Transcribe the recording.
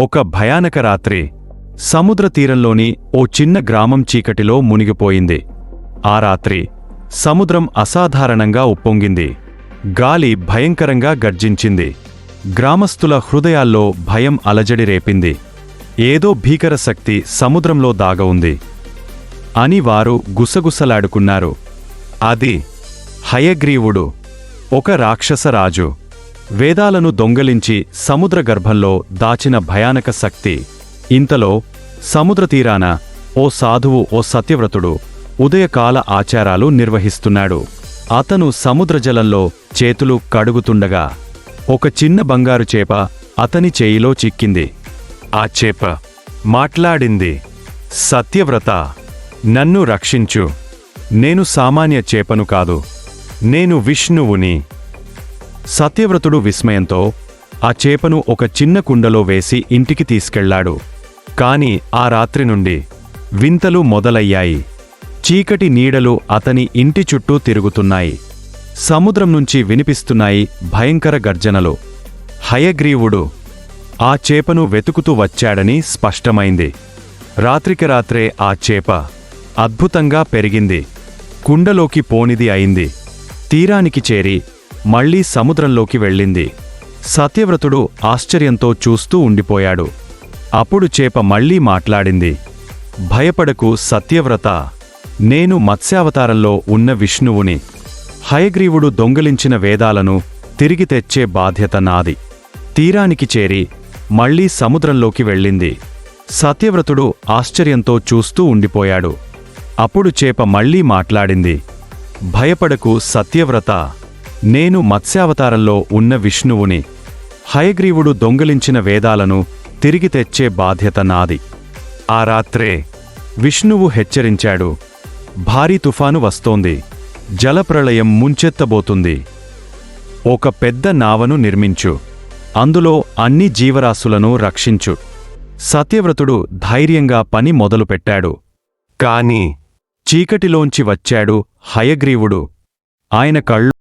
ఒక భయానక రాత్రి. సముద్ర తీరంలోని ఓ చిన్న గ్రామం చీకటిలో మునిగిపోయింది. ఆ రాత్రి సముద్రం అసాధారణంగా ఉప్పొంగింది. గాలి భయంకరంగా గర్జించింది. గ్రామస్తుల హృదయాల్లో భయం అలజడి రేపింది. ఏదో భీకర శక్తి సముద్రంలో దాగ ఉంది. అని వారు గుసగుసలాడుకున్నారు. అది హయగ్రీవుడు ఒక రాక్షసరాజు వేదాలను దొంగలించి సముద్ర గర్భంలో దాచిన భయానక శక్తి. ఇంతలో సముద్ర తీరాన ఓ సాధువు ఓ సత్యవ్రతుడు ఉదయకాల ఆచారాలు నిర్వహిస్తున్నాడు. అతను సముద్ర జలంలో చేతులు కడుగుతుండగా ఒక చిన్న బంగారు చేప అతని చేయిలో చిక్కింది. ఆ చేప మాట్లాడింది సత్యవ్రత నన్ను రక్షించు. నేను సామాన్య చేపను కాదు. నేను విష్ణువుని. సత్యవ్రతుడు విస్మయంతో ఆ చేపను ఒక చిన్న కుండలో వేసి ఇంటికి తీసుకెళ్ళాడు. కాని ఆ రాత్రి నుండి వింతలు మొదలయ్యాయి. చీకటి నీడలు అతని ఇంటి చుట్టూ తిరుగుతున్నాయి. సముద్రం నుంచి వినిపిస్తున్నాయి భయంకర గర్జనలు. హయగ్రీవుడు ఆ చేపను వెతుకుతూ వచ్చాడని స్పష్టమైంది. రాత్రికి రాత్రే ఆ చేప అద్భుతంగా పెరిగింది. కుండలోకి పోనిది అయింది. తీరానికి చేరి మళ్ళీ సముద్రంలోకి వెళ్ళింది. సత్యవ్రతుడు ఆశ్చర్యంతో చూస్తూ ఉండిపోయాడు. అప్పుడు చేప మళ్ళీ మాట్లాడింది. భయపడకు సత్యవ్రత. నేను మత్స్యావతారంలో ఉన్న విష్ణువుని. హయగ్రీవుడు దొంగిలించిన వేదాలను తిరిగి తెచ్చే బాధ్యత నాది. తీరానికి చేరి మళ్ళీ సముద్రంలోకి వెళ్ళింది. సత్యవ్రతుడు ఆశ్చర్యంతో చూస్తూ ఉండిపోయాడు. అప్పుడు చేప మళ్ళీ మాట్లాడింది. భయపడకు సత్యవ్రత. నేను మత్స్యావతారంలో ఉన్న విష్ణువుని హయగ్రీవుడు దొంగిలించిన వేదాలను తిరిగి తెచ్చే బాధ్యత నాది. ఆ రాత్రే విష్ణువు హెచ్చరించాడు. భారీ తుఫాను వస్తోంది. జలప్రళయం ముంచెత్తబోతుంది. ఒక పెద్ద నావను నిర్మించు. అందులో అన్ని జీవరాశులను రక్షించు. సత్యవ్రతుడు ధైర్యంగా పని మొదలుపెట్టాడు. కాని చీకటిలోంచి వచ్చాడు హయగ్రీవుడు. ఆయన కళ్ళు